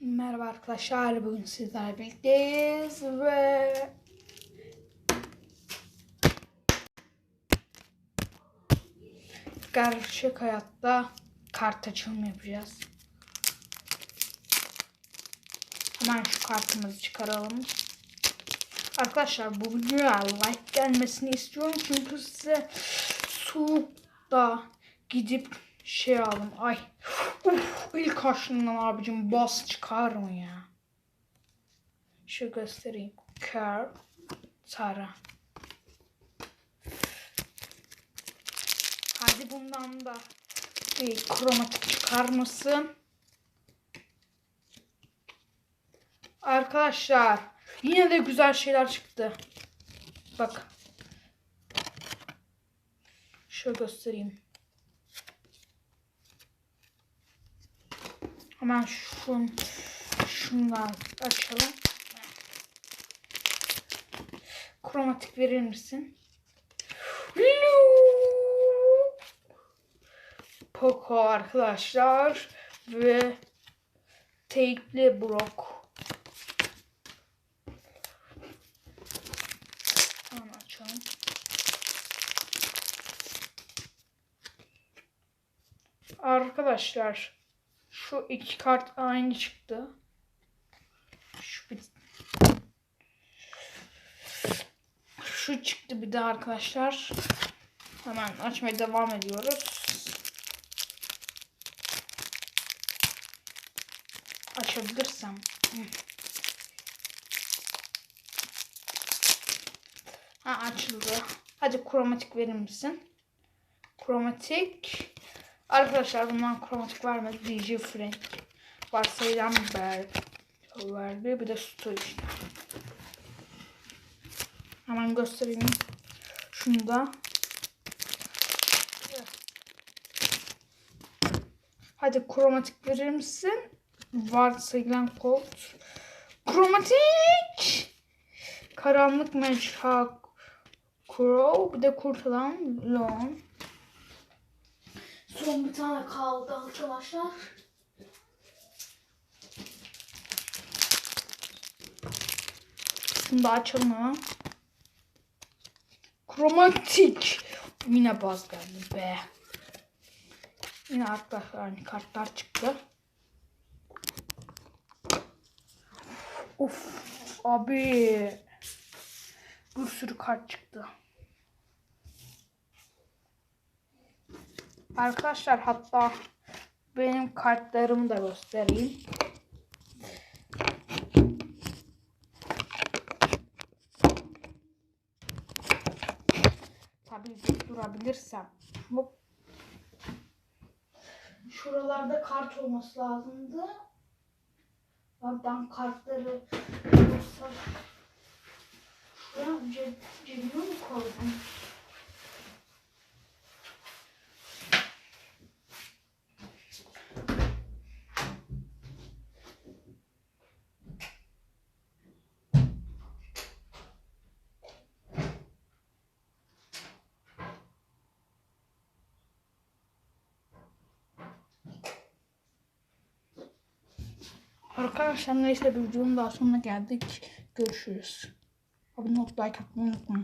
Merhaba arkadaşlar. Bugün sizlerle birlikteyiz ve gerçek hayatta kart açılımı yapacağız. Hemen şu kartımızı çıkaralım. Arkadaşlar bu videoya like gelmesini istiyorum çünkü size soğukta gidip şey aldım. Ay. Uf, ilk aşkından abicim bas çıkar mı ya? Şu göstereyim. Kör. Tara. Hadi bundan da bir kromatik çıkar mısın? Arkadaşlar yine de güzel şeyler çıktı. Bak. Şöyle göstereyim. Hemen şun, şundan açalım. Kromatik verir misin? Poco arkadaşlar ve Brock. Hemen açalım. Arkadaşlar şu iki kart aynı çıktı. Şu bir... Şu çıktı bir de arkadaşlar. Hemen açmaya devam ediyoruz. Açabilirsem. Ha açıldı. Hadi kromatik verir misin? Kromatik. Arkadaşlar bundan kromatik vermedi. DJ Frank. Varsayılan ver, verdi. Bir de sütü işte. Hemen göstereyim. Şunu da. Hadi kromatik verir misin? Varsayılan kod. Kromatik. Karanlık meşhak. Crow. Bir de kurtulan Lon. Bir tane kaldı arkadaşlar. Şunu da açalım. Kromatik. Yine baz geldi be. Yine arkadaşlar aynı kartlar çıktı. Of abi. Bir sürü kart çıktı. Arkadaşlar hatta benim kartlarımı da göstereyim. Tabii durabilirsem. Hop. Şuralarda kart olması lazımdı. Ben kartları Şuraya ce cebime mi koydum? Arkadaşlar neyse bir videonun daha sonuna geldik. Görüşürüz. Abone olup like atmayı unutmayın.